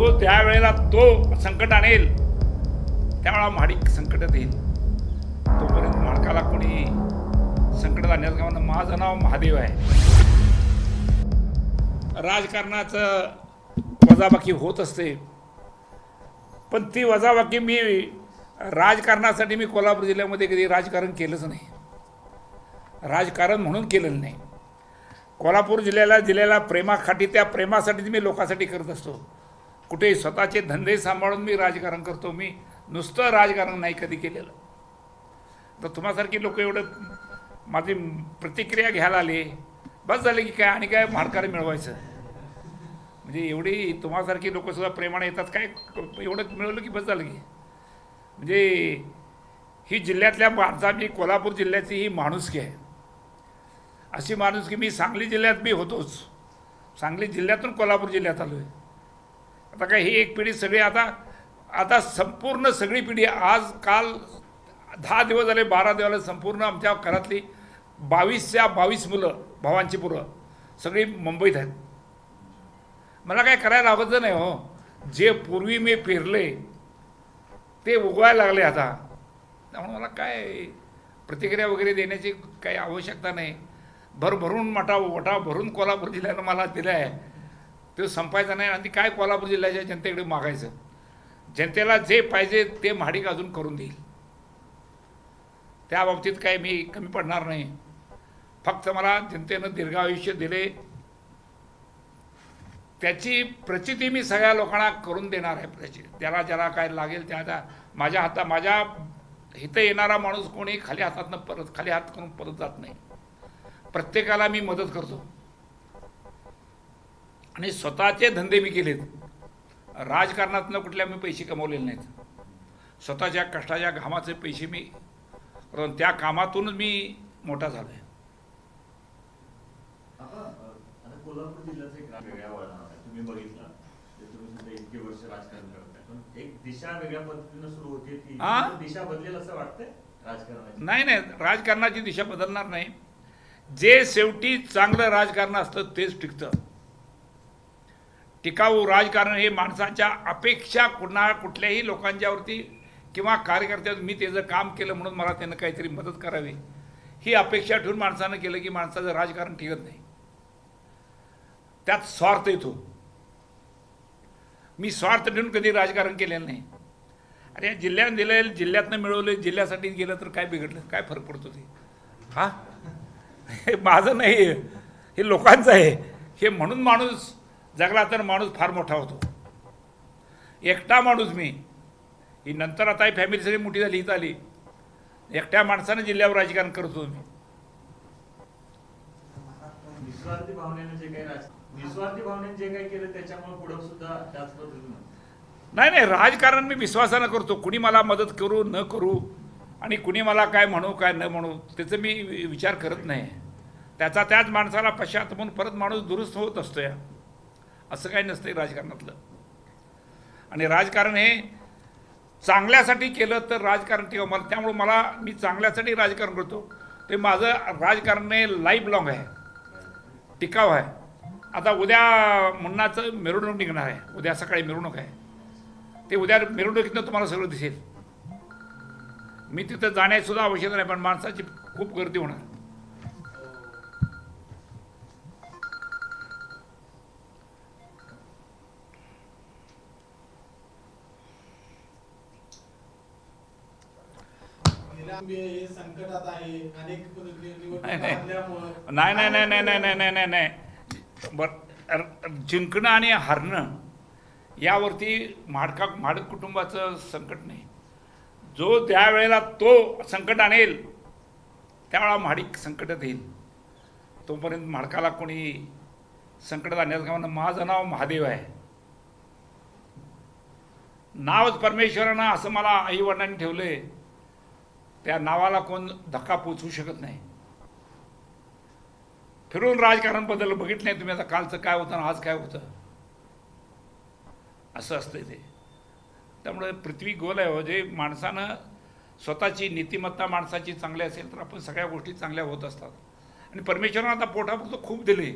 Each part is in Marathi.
जो त्यावेळेला तो संकट आणेल. त्यावेळा म्हाडिक संकटात येईल. तोपर्यंत माडकाला कोणी संकटात आणण्याचं का म्हणून माझं नाव महादेव आहे. राजकारणाचं वजाबाकी होत असते. पण ती वजाबाकी मी राजकारणासाठी मी कोल्हापूर जिल्ह्यामध्ये कधी राजकारण केलंच नाही. राजकारण म्हणून केलेलं नाही. कोल्हापूर जिल्ह्याला दिलेल्या प्रेमाखाटी त्या प्रेमासाठी मी लोकांसाठी करत असतो. कुठे स्वतःचे धंदे सांभाळून मी राजकारण करतो मी नुसतं राजकारण नाही कधी केलेलं. तर तुम्हासारखी लोक एवढं माझी प्रतिक्रिया घ्यायला आली बस झाले की काय आणि काय माडकार मिळवायचं. म्हणजे एवढी तुम्हासारखी लोकसुद्धा प्रेमाने येतात काय एवढं मिळवलं की बस झालं की. म्हणजे ही जिल्ह्यातल्या माणसाची कोल्हापूर जिल्ह्याची ही माणुसकी आहे. अशी माणुसकी मी सांगली जिल्ह्यात मी होतोच. सांगली जिल्ह्यातून कोल्हापूर जिल्ह्यात आलो आहे आता काय ही एक पिढी सगळी आता आता संपूर्ण सगळी पिढी आज काल दहा दिवस झाले बारा दिवस झाले संपूर्ण आमच्या घरातली बावीसच्या बावीस मुलं भावांची पुरं सगळी मुंबईत आहेत. मला काय करायला आवडतं नाही हो. जे पूर्वी मी फिरले ते उगवायला लागले आता. त्यामुळे मला काय प्रतिक्रिया वगैरे देण्याची काही आवश्यकता नाही. भरभरून मटा वटा भरून कोल्हापूर जिल्ह्यानं मला दिला आहे तो संपायचा नाही आणि काय कोल्हापूर जिल्ह्याच्या जनतेकडे मागायचं? जनतेला जे पाहिजे ते महाडिक अजून करून देईल. त्या बाबतीत काय मी कमी पडणार नाही. फक्त मला जनतेनं दीर्घ आयुष्य दिले. त्याची प्रचिती मी सगळ्या लोकांना करून देणार आहे त्याची त्याला ज्याला काय लागेल त्या त्या माझ्या हाता माझ्या इथं येणारा माणूस कोणी खाली हातातनं परत खाली हात करून परत जात नाही. प्रत्येकाला मी मदत करतो. आणि स्वतःचे धंदे मी केलेत. राजकारणातनं कुठल्या मी पैसे कमवलेले नाहीत. स्वतःच्या कष्टाच्या घामाचे पैसे मी करून त्या कामातूनच मी मोठा झालो आहे आता आता कोल्हापूर जिल्ह्याचं एक रा- वेगळ्या वळणावर आहे. तुम्ही बघितलं. ते तुम्ही सुद्धा इतके वर्ष राजकारण करताय. पण एक दिशा वेगळ्या पद्धतीनं सुरू होते ती? दिशा बदलेल असं वाटतंय राजकारणाची? नाही नाही. राजकारणाची दिशा बदलणार नाही. जे शेवटी चांगलं राजकारण असतं तेच टिकतं. टिकाऊ राजकारण हे माणसाच्या अपेक्षा कुणा कुठल्याही लोकांच्यावरती किंवा कार्यकर्त्यावर मी त्याचं काम केलं म्हणून मला त्यानं काहीतरी मदत करावी ही अपेक्षा ठेवून माणसानं केलं की माणसाचं राजकारण टिकत नाही. त्यात स्वार्थ येतो. मी स्वार्थ ठेवून कधी राजकारण केलेलं नाही. अरे जिल्ह्यानं दिलं जिल्ह्यातनं मिळवलं जिल्ह्यासाठी गेलं तर काय बिघडलं काय फरक पडतो ते? हा? हे माझं नाही आहे. हे लोकांचं आहे. हे म्हणून माणूस जगला तर माणूस फार मोठा होतो. एकटा माणूस मी. ही नंतर आता ही फॅमिली सगळी मोठी झाली इथं आली एकट्या माणसानं जिल्ह्यावर राजकारण करतो मी. निस्वार्थी भावनेने जे काही राज निस्वार्थी भावनेने जे काही केलं त्याच्यामुळे पुढे सुद्धा त्याच पद्धतीनं नाही नाही राजकारण मी विश्वासानं करतो. कुणी मला मदत करू न करू आणि कुणी मला काय म्हणू काय न म्हणू त्याचं मी विचार करत नाही. त्याचा त्याच माणसाला पश्चात म्हणून परत माणूस दुरुस्त होत असतो या असं काही नसतं राजकारणातलं. आणि राजकारण हे चांगल्यासाठी केलं तर राजकारण टिकाव मला त्यामुळं मला मी चांगल्यासाठी राजकारण करतो. ते माझं राजकारण हे लाईफ लॉंग आहे. टिकाव आहे. आता उद्या मुन्नाचं मिरवणूक निघणार आहे. उद्या सकाळी मिरवणूक आहे. ते उद्या मिरवणुकीतनं तुम्हाला सगळं दिसेल. मी तिथं जाण्यासुद्धा आवश्यक नाही पण माणसाची खूप गर्दी होणार. हे संकटात आहे. अनेक निवडणुका नाही, नाही. नाही नाही नाही नाही नाही नाही बरं जिंकणं आणि हरणं यावरती माडका माडक कुटुंबाचं संकट नाही. जो त्या वेळेला तो संकट आणेल त्यावेळा माडिक संकटात येईल. तोपर्यंत माडकाला कोणी संकटात आणण्याचं का म्हणणं माझं नाव महादेव आहे. नावच परमेश्वरानं असं मला आई वडिलांनी ठेवलंय. त्या नावाला कोण धक्का पोचवू शकत नाही. फिरून राजकारणबद्दल बघितलं नाही तुम्ही आता कालचं काय होतं आणि आज काय होतं? असं असतं ते. त्यामुळे पृथ्वी गोल आहे हो जे माणसानं स्वतःची नीतिमत्ता माणसाची चांगली असेल तर आपण सगळ्या गोष्टी चांगल्या होत असतात. आणि परमेश्वरानं आता पोटापुरतं खूप दिले.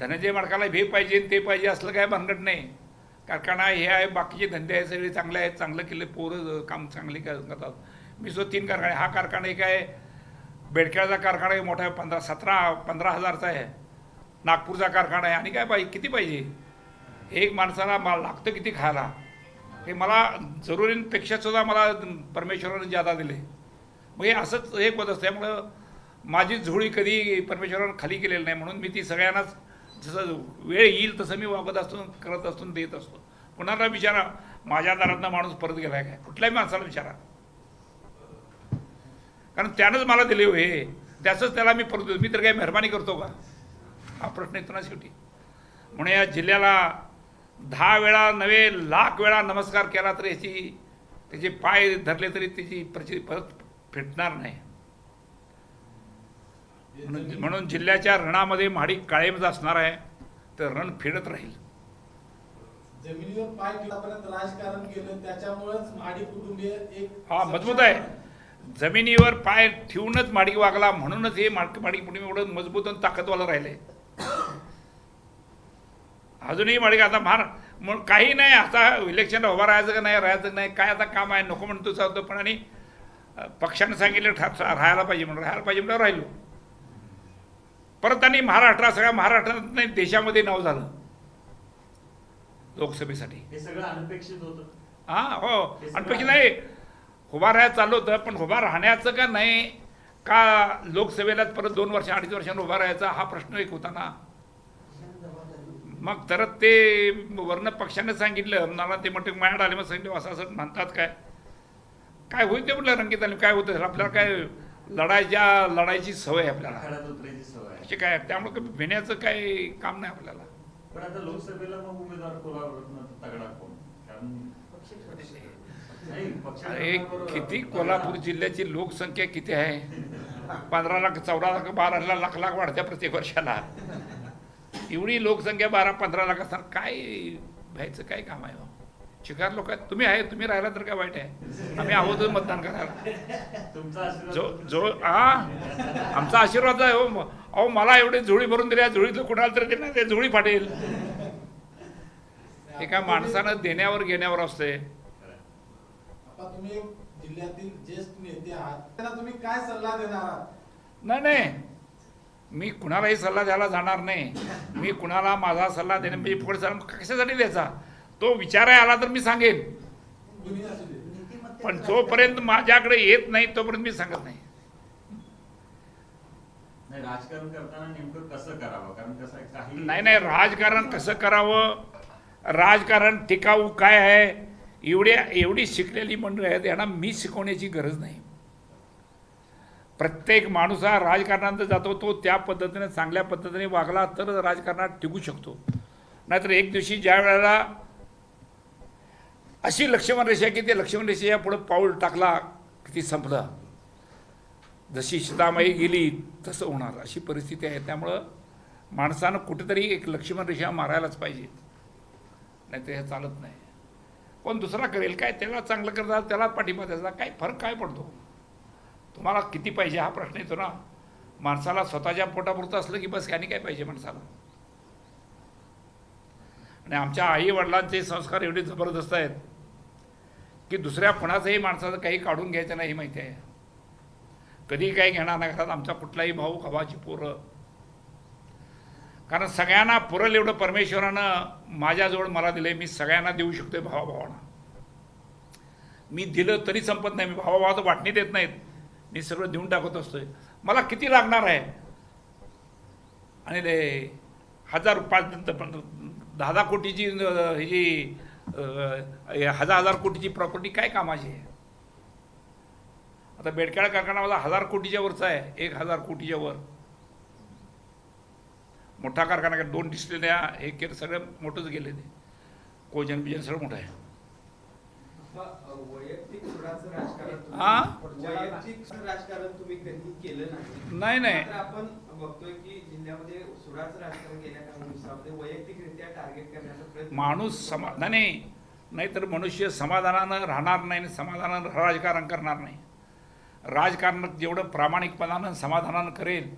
धनंजय माडकाला हे पाहिजे आणि ते पाहिजे असलं काय भानगड नाही. कारखाना हे आहे बाकीचे धंदे आहे सगळे चांगले आहेत चांगलं केले पोरं काम चांगले करतात. मी सुद्धा तीन कारखाने हा कारखाना एक आहे बेडक्याचा कारखाना एक मोठा आहे पंधरा सतरा पंधरा हजारचा आहे. नागपूरचा कारखाना आहे. आणि काय पाहिजे? किती पाहिजे? एक माणसाला मला लागतं किती खायला? हे मला जरुरींपेक्षा सुद्धा मला परमेश्वराने जादा दिले. मग हे असंच एक होत असतं. त्यामुळं माझी झोळी कधी परमेश्वरानं खाली केलेली नाही म्हणून मी ती सगळ्यांनाच जसं वेळ येईल तसं मी वागत असतो करत असतो देत असतो. कुणाला विचारा माझ्या दारातनं माणूस परत गेलाय काय? कुठल्याही माणसाला विचारा. कारण त्यानंच मला दिले हो हे त्याचंच त्याला मी परत मी तर काही मेहरबानी करतो का? हा प्रश्न येतो ना शेवटी. म्हणून या जिल्ह्याला दहा वेळा नव्हे लाख वेळा नमस्कार केला तर याची त्याचे पाय धरले तरी त्याची प्रचि परत फिटणार नाही. म्हणून म्हणून जिल्ह्याच्या रणामध्ये महाडिक कायमच असणार आहे. तर रण फिरत राहील. जमिनीवर पाय राजकारण केलं त्याच्यामुळेच महाडी कुटुंबीय एक हा मजबूत आहे. जमिनीवर पाय ठेवूनच माडिक वागला म्हणूनच हे माडिक माडिक पुणे एवढं मजबूत आणि ताकदवाला राहिले. अजूनही माडिक आता मार मग काही नाही आता इलेक्शनला उभा राहायचं का नाही राहायचं नाही काय आता काम आहे नको म्हणतो चालतो पण आणि पक्षानं सांगितलं राहायला पाहिजे म्हणून राहायला पाहिजे म्हणून राहिलो. परत आणि महाराष्ट्रात सगळ्या महाराष्ट्रात नाही देशामध्ये नाव झालं. लोकसभेसाठी. हे सगळं अनपेक्षित होतं. हा हो अनपेक्षित नाही उभा राहायला चाललो होतं पण उभा राहण्याचं का नाही? का लोकसभेलाच परत दोन वर्ष अडीच वर्षांनी उभा राहायचा? हा प्रश्न एक होता ना. मग तर ते वर्ण पक्षाने सांगितलं. मला ते म्हणते मायाड आले मग सांगितलं असं असं म्हणतात काय? काय होईल ते म्हटलं रंगीत आले काय होतं? आपल्याला काय लढायच्या लढायची सवय आहे आपल्याला. असे काय त्यामुळे काही भिण्याचं काही काम नाही आपल्याला. पण आता लोकसभेला मग उमेदवार कोण? अरे किती कोल्हापूर जिल्ह्याची लोकसंख्या किती आहे? पंधरा लाख चौदा लाख बारा लाख लाख वाढत्या प्रत्येक वर्षाला. एवढी लोकसंख्या बारा पंधरा लाख असताना काय व्हायचं काय काम आहे? शिकार लोक आहेत. तुम्ही आहे तुम्ही राहिला तर काय वाईट आहे? आम्ही आहोतच मतदान करायला. जो जो हा आमचा आशीर्वाद आहे हो. अहो मला एवढी झोळी भरून दिल्या झोळीतलं कुणाला तरी देणार ते झोळी फाटेल. हे काय माणसानं देण्यावर घेण्यावर असते आता तुम्ही जिल्ह्यातील ज्येष्ठ नेते आहात त्यांना तुम्ही काय सल्ला देणार आहात? नाही नाही. मी कुणालाही सल्ला द्यायला जाणार नाही. मी कुणाला माझा सल्ला देणे म्हणजे फुकट सल्ला कशासाठी द्यायचा? तो विचाराय आला तर मी सांगेन. पण जोपर्यंत माझ्याकडे येत नाही तोपर्यंत मी सांगत नाही. नाही राजकारण करताना नेमकं कसं करावं? कारण कसं काही नाही नाही राजकारण कसं करावं? राजकारण टिकाऊ काय आहे? एवढ्या एवढी शिकलेली मंडळी आहेत यांना मी शिकवण्याची गरज नाही. प्रत्येक माणूस हा राजकारणात जातो तो त्या पद्धतीने चांगल्या पद्धतीने वागला तर राजकारणात टिकू शकतो. नाहीतर एक दिवशी ज्या वेळेला अशी लक्ष्मण रेषा की ते लक्ष्मण रेषेच्या पुढं पाऊल टाकला की ती संपलं. जशी सीतामाई गेली तसं होणार अशी परिस्थिती आहे. त्यामुळं माणसानं कुठेतरी एक लक्ष्मण रेषा मारायलाच पाहिजे. नाही तर हे चालत नाही. कोण दुसरा करेल काय त्याला चांगलं करता त्याला पाठिंबा द्यायचा काय फरक काय पडतो? तुम्हाला किती पाहिजे हा प्रश्न येतो ना? माणसाला स्वतःच्या पोटापुरतं असलं की बस आणि काय पाहिजे माणसाला? आणि आमच्या आई वडिलांचे संस्कार एवढे जबरदस्त आहेत की दुसऱ्या कोणाचंही माणसाचं काही काढून घ्यायचं नाही माहिती आहे. कधी काही घेणार नाही घरात आमचा कुठलाही भाऊ खवाची पोरं कारण सगळ्यांना पुरल एवढं परमेश्वरानं माझ्याजवळ मला दिलंय मी सगळ्यांना देऊ शकतोय भावाभावांना. मी दिलं तरी संपत नाही मी भावाभावाचं वाटणी देत नाहीत. मी सगळं देऊन टाकत असतोय. मला किती लागणार आहे? आणि ते हजार पाच दहा दहा कोटीची ही जी हजार हजार कोटीची प्रॉपर्टी काय कामाची आहे? आता बेडकाळ कारखाना माझा हजार कोटीच्या वरचा आहे एक हजार कोटीच्या वर. मोठा कारखाना दोन डिस्टिलऱ्या हे केलं सगळं मोठंच गेले ते. कोजन बिजन सगळं मोठं आहे. राजकारण हा? राजकारण नाही. नाही आपण बघतोय की जिल्ह्यामध्ये राजकारण गेल्या माणूस नाहीतर मनुष्य समाधानानं राहणार नाही आणि समाधानानं राजकारण करणार नाही. राजकारणात जेवढं प्रामाणिकपणानं समाधानानं करेल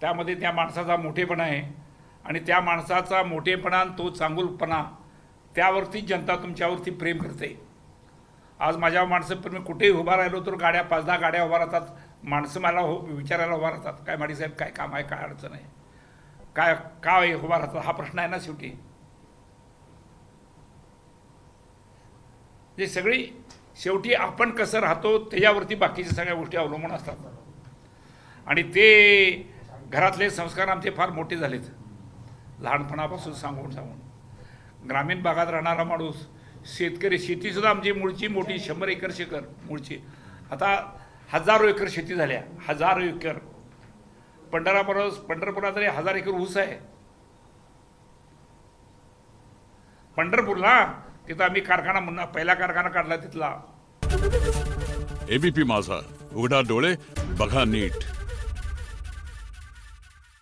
त्यामध्ये त्या माणसाचा मोठेपणा आहे. आणि त्या माणसाचा मोठेपणा आणि तो चांगुलपणा त्यावरती जनता तुमच्यावरती प्रेम करते. आज माझ्या माणसं पण मी कुठेही उभा राहिलो तर गाड्या पाच दहा गाड्या उभा राहतात. माणसं मला हो विचारायला उभा राहतात. काय माडीसाहेब काय काम आहे? काय अडचण आहे? काय काय उभा राहतात? हा प्रश्न आहे ना शेवटी. हे सगळी शेवटी आपण कसं राहतो त्याच्यावरती बाकीच्या सगळ्या गोष्टी अवलंबून असतात. आणि ते घरातले संस्कार आमचे फार मोठे झालेत. लहानपणापासून सांगून सांगून. ग्रामीण भागात राहणारा माणूस शेतकरी शेतीसुद्धा आमची मूळची मोठी शंभर एकर शेकर मूळची. आता हजारो एकर शेती झाल्या हजारो एकर. पंढरापुरात पंढरपुरात तरी हजार एकर ऊस आहे. पंढरपूरला तिथं आम्ही कारखाना म्हणून पहिला कारखाना काढला तिथला. एबीपी माझा उघडा डोळे बघा नीट.